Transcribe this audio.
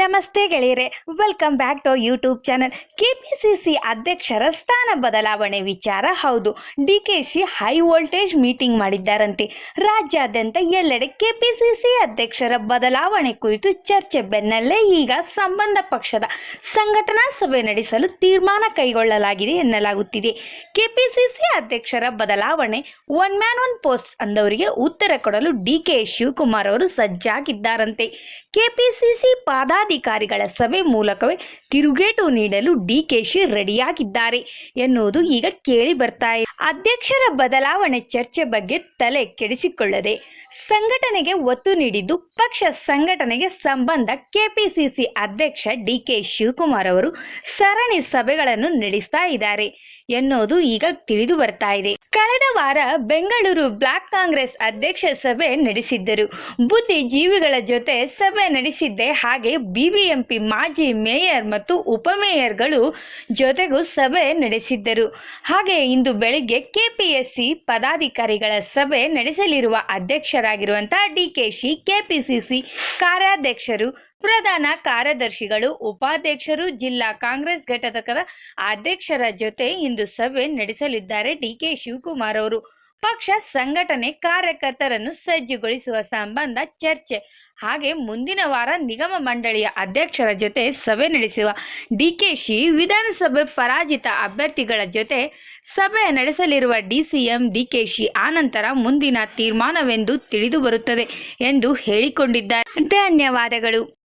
ನಮಸ್ತೆ ಗೆಳೆಯರೆ welcome back to YouTube channel KPCC ಅಧ್ಯಕ್ಷರ ಸ್ಥಾನ ಬದಲಾವಣೆ ವಿಚಾರ ಹೌದು. ಡಿಕೆಶಿ ಹೈ ವೋಲ್ಟೇಜ್ ಮೀಟಿಂಗ್ ಮಾಡಿದ್ದಾರಂತೆ. ರಾಜ್ಯಾದ್ಯಂತ ಎಲ್ಲೆಡೆ ಕೆಪಿಸಿಸಿ ಅಧ್ಯಕ್ಷರ ಬದಲಾವಣೆ ಕುರಿತು ಚರ್ಚೆ ಬೆನ್ನಲ್ಲೇ ಈಗ ಸಂಬಂಧ ಪಕ್ಷದ ಸಂಘಟನಾ ಸಭೆ ನಡೆಸಲು ತೀರ್ಮಾನ ಕೈಗೊಳ್ಳಲಾಗಿದೆ ಎನ್ನಲಾಗುತ್ತಿದೆ. ಕೆಪಿಸಿಸಿ ಅಧ್ಯಕ್ಷರ ಬದಲಾವಣೆ ಒನ್ ಮ್ಯಾನ್ ಒನ್ ಪೋಸ್ಟ್ ಅಂದವರಿಗೆ ಉತ್ತರ ಕೊಡಲು ಡಿಕೆ ಶಿವಕುಮಾರ್ ಅವರು ಸಜ್ಜಾಗಿದ್ದಾರಂತೆ. ಕೆಪಿಸಿಸಿ ಪದಾಧಿಕಾರಿಗಳ ಸಭೆ ಮೂಲಕವೇ ತಿರುಗೇಟು ನೀಡಲು ಡಿಕೆಶಿ ರೆಡಿಯಾಗಿದ್ದಾರೆ ಎನ್ನುವುದು ಈಗ ಕೇಳಿ ಬರ್ತಾ ಇದೆ. ಅಧ್ಯಕ್ಷರ ಬದಲಾವಣೆ ಚರ್ಚೆ ಬಗ್ಗೆ ತಲೆ ಕೆಡಿಸಿಕೊಳ್ಳದೆ ಸಂಘಟನೆಗೆ ಒತ್ತು ನೀಡಿದ್ದು ಪಕ್ಷ ಸಂಘಟನೆಗೆ ಸಂಬಂಧ ಕೆಪಿಸಿಸಿ ಅಧ್ಯಕ್ಷ ಡಿಕೆ ಶಿವಕುಮಾರ್ ಅವರು ಸರಣಿ ಸಭೆಗಳನ್ನು ನಡೆಸ್ತಾ ಇದ್ದಾರೆ ಎನ್ನುವುದು ಈಗ ತಿಳಿದು ಬರ್ತಾ ಇದೆ. ಕಳೆದ ವಾರ ಬೆಂಗಳೂರು ಬ್ಲಾಕ್ ಕಾಂಗ್ರೆಸ್ ಅಧ್ಯಕ್ಷ ಸಭೆ ನಡೆಸಿದ್ದರು. ಬುದ್ಧಿಜೀವಿಗಳ ಜೊತೆ ಸಭೆ ನಡೆಸಿದ್ದೆ ಹಾಗೆ ಬಿಬಿಎಂಪಿ ಮಾಜಿ ಮೇಯರ್ ಮತ್ತು ಉಪಮೇಯರ್ಗಳು ಜೊತೆಗೂ ಸಭೆ ನಡೆಸಿದ್ದರು. ಹಾಗೆ ಇಂದು ಬೆಳಿಗ್ಗೆ ಕೆಪಿಎಸ್ಸಿ ಪದಾಧಿಕಾರಿಗಳ ಸಭೆ ನಡೆಸಲಿರುವ ಅಧ್ಯಕ್ಷರಾಗಿರುವಂತಹ ಡಿಕೆಶಿ, ಕೆಪಿಸಿಸಿ ಕಾರ್ಯಾಧ್ಯಕ್ಷರು, ಪ್ರಧಾನ ಕಾರ್ಯದರ್ಶಿಗಳು, ಉಪಾಧ್ಯಕ್ಷರು, ಜಿಲ್ಲಾ ಕಾಂಗ್ರೆಸ್ ಘಟಕದ ಅಧ್ಯಕ್ಷರ ಜೊತೆ ಇಂದು ಸಭೆ ನಡೆಸಲಿದ್ದಾರೆ ಡಿಕೆ ಶಿವಕುಮಾರ್ ಅವರು. ಪಕ್ಷ ಸಂಘಟನೆ ಕಾರ್ಯಕರ್ತರನ್ನು ಸಜ್ಜುಗೊಳಿಸುವ ಸಂಬಂಧ ಚರ್ಚೆ. ಹಾಗೆ ಮುಂದಿನ ವಾರ ನಿಗಮ ಮಂಡಳಿಯ ಅಧ್ಯಕ್ಷರ ಜೊತೆ ಸಭೆ ನಡೆಸುವ ಡಿಕೆಶಿ ವಿಧಾನಸಭೆ ಪರಾಜಿತ ಅಭ್ಯರ್ಥಿಗಳ ಜೊತೆ ಸಭೆ ನಡೆಸಲಿರುವ ಡಿಸಿಎಂ ಡಿಕೆಶಿ ಆನಂತರ ಮುಂದಿನ ತೀರ್ಮಾನವೆಂದು ತಿಳಿದು ಬರುತ್ತದೆ ಎಂದು ಹೇಳಿಕೊಂಡಿದ್ದಾರೆ. ಧನ್ಯವಾದಗಳು.